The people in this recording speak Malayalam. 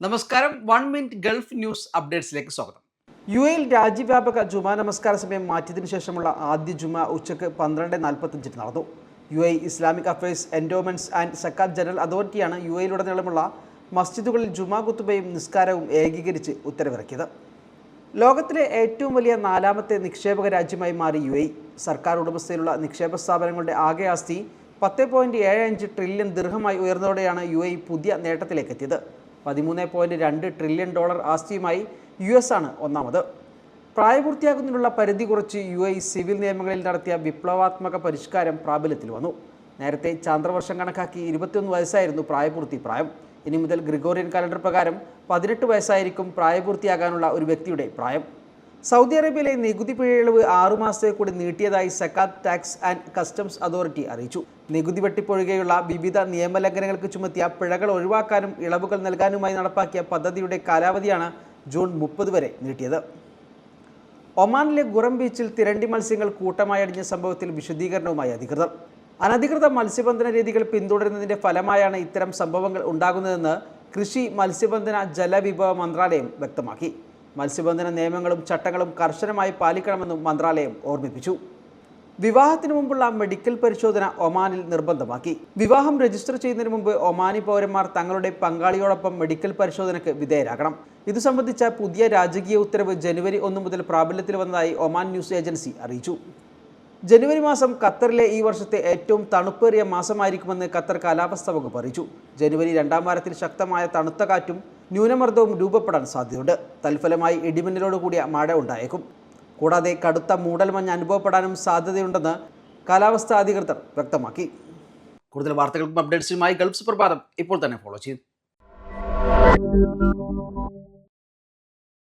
നമസ്കാരം. വൺ മിനിറ്റ് ഗൾഫ് ന്യൂസ് അപ്ഡേറ്റ്സിലേക്ക് സ്വാഗതം. യു എയിൽ രാജ്യവ്യാപക ജുമാ നമസ്കാര സമയം മാറ്റിയതിനു ശേഷമുള്ള ആദ്യ ജുമ ഉച്ചയ്ക്ക് പന്ത്രണ്ട് നാൽപ്പത്തഞ്ചിന് നടന്നു. U A Islamic affairs endowments and zakat general അതോറിറ്റിയാണ് യു എയിലുടനീളമുള്ള മസ്ജിദുകളിൽ ജുമാ കുത്തുബയും നിസ്കാരവും ഏകീകരിച്ച് ഉത്തരവിറക്കിയത്. ലോകത്തിലെ ഏറ്റവും വലിയ നാലാമത്തെ നിക്ഷേപക രാജ്യമായി മാറി യു എ. സർക്കാർ ഉടമസ്ഥയിലുള്ള നിക്ഷേപ സ്ഥാപനങ്ങളുടെ ആകെ ആസ്തി പത്ത് പോയിന്റ് ഏഴ് അഞ്ച് ട്രില്യൺ ദീർഘമായി ഉയർന്നതോടെയാണ് യു എ പുതിയ നേട്ടത്തിലേക്ക് എത്തിയത് പതിമൂന്ന് പോയിന്റ് രണ്ട് ട്രില്യൺ ഡോളർ ആസ്തിയുമായി യു എസ് ആണ് ഒന്നാമത്. പ്രായപൂർത്തിയാകുന്നതിനുള്ള പരിധി കുറച്ച് യു ഐ സിവിൽ നിയമങ്ങളിൽ നടത്തിയ വിപ്ലവാത്മക പരിഷ്കാരം പ്രാബല്യത്തിൽ വന്നു. നേരത്തെ ചാന്ദ്രവർഷം കണക്കാക്കി ഇരുപത്തിയൊന്ന് വയസ്സായിരുന്നു പ്രായപൂർത്തി പ്രായം. ഇനി മുതൽ ഗ്രിഗോറിയൻ കലണ്ടർ പ്രകാരം പതിനെട്ട് വയസ്സായിരിക്കും പ്രായപൂർത്തിയാകാനുള്ള ഒരു വ്യക്തിയുടെ പ്രായം. സൗദി അറേബ്യയിലെ നികുതി പിഴയിളവ് ആറുമാസത്തെ കൂടി നീട്ടിയതായി സക്കാത്ത് ടാക്സ് ആൻഡ് കസ്റ്റംസ് അതോറിറ്റി അറിയിച്ചു. നികുതി വെട്ടിപ്പൊഴികെയുള്ള വിവിധ നിയമലംഘനങ്ങൾക്ക് ചുമത്തിയ പിഴകൾ ഒഴിവാക്കാനും ഇളവുകൾ നൽകാനുമായി നടപ്പാക്കിയ പദ്ധതിയുടെ കാലാവധിയാണ് ജൂൺ മുപ്പത് വരെ നീട്ടിയത്. ഒമാനിലെ ഗുറം ബീച്ചിൽ തിരണ്ടി മത്സ്യങ്ങൾ കൂട്ടമായി അടിഞ്ഞ സംഭവത്തിൽ വിശദീകരണവുമായി അധികൃതർ. അനധികൃത മത്സ്യബന്ധന രീതികൾ പിന്തുടരുന്നതിന്റെ ഫലമായാണ് ഇത്തരം സംഭവങ്ങൾ ഉണ്ടാകുന്നതെന്ന് കൃഷി മത്സ്യബന്ധന ജലവിഭവ മന്ത്രാലയം വ്യക്തമാക്കി. മത്സ്യബന്ധന നിയമങ്ങളും ചട്ടങ്ങളും കർശനമായി പാലിക്കണമെന്നും മന്ത്രാലയം ഓർമ്മിപ്പിച്ചു. വിവാഹത്തിന് മുമ്പുള്ള മെഡിക്കൽ പരിശോധന ഒമാനിൽ നിർബന്ധമാക്കി. വിവാഹം രജിസ്റ്റർ ചെയ്യുന്നതിന് മുമ്പ് ഒമാനി പൗരന്മാർ തങ്ങളുടെ പങ്കാളിയോടൊപ്പം മെഡിക്കൽ പരിശോധനയ്ക്ക് വിധേയരാകണം. ഇത് സംബന്ധിച്ച പുതിയ രാജകീയ ഉത്തരവ് ജനുവരി ഒന്ന് മുതൽ പ്രാബല്യത്തിൽ വന്നതായി ഒമാൻ ന്യൂസ് ഏജൻസി അറിയിച്ചു. ജനുവരി മാസം ഖത്തറിലെ ഈ വർഷത്തെ ഏറ്റവും തണുപ്പേറിയ മാസമായിരിക്കുമെന്ന് ഖത്തർ കാലാവസ്ഥാ വകുപ്പ് അറിയിച്ചു. ജനുവരി രണ്ടാം വാരത്തിൽ ശക്തമായ തണുത്ത കാറ്റും ന്യൂനമർദ്ദവും രൂപപ്പെടാൻ സാധ്യതയുണ്ട്. തൽഫലമായി ഇടിമിന്നലോട് കൂടിയ മഴ ഉണ്ടായേക്കും. കൂടാതെ കടുത്ത മൂടൽമഞ്ഞ് അനുഭവപ്പെടാനും സാധ്യതയുണ്ടെന്ന് കാലാവസ്ഥാ അധികൃതർ വ്യക്തമാക്കി. കൂടുതൽ വാർത്തകൾക്കും അപ്ഡേറ്റ്സുമായി ഗൾഫ് സുപ്രഭാതം. ഇപ്പോൾ തന്നെ ഫോളോ ചെയ്യും.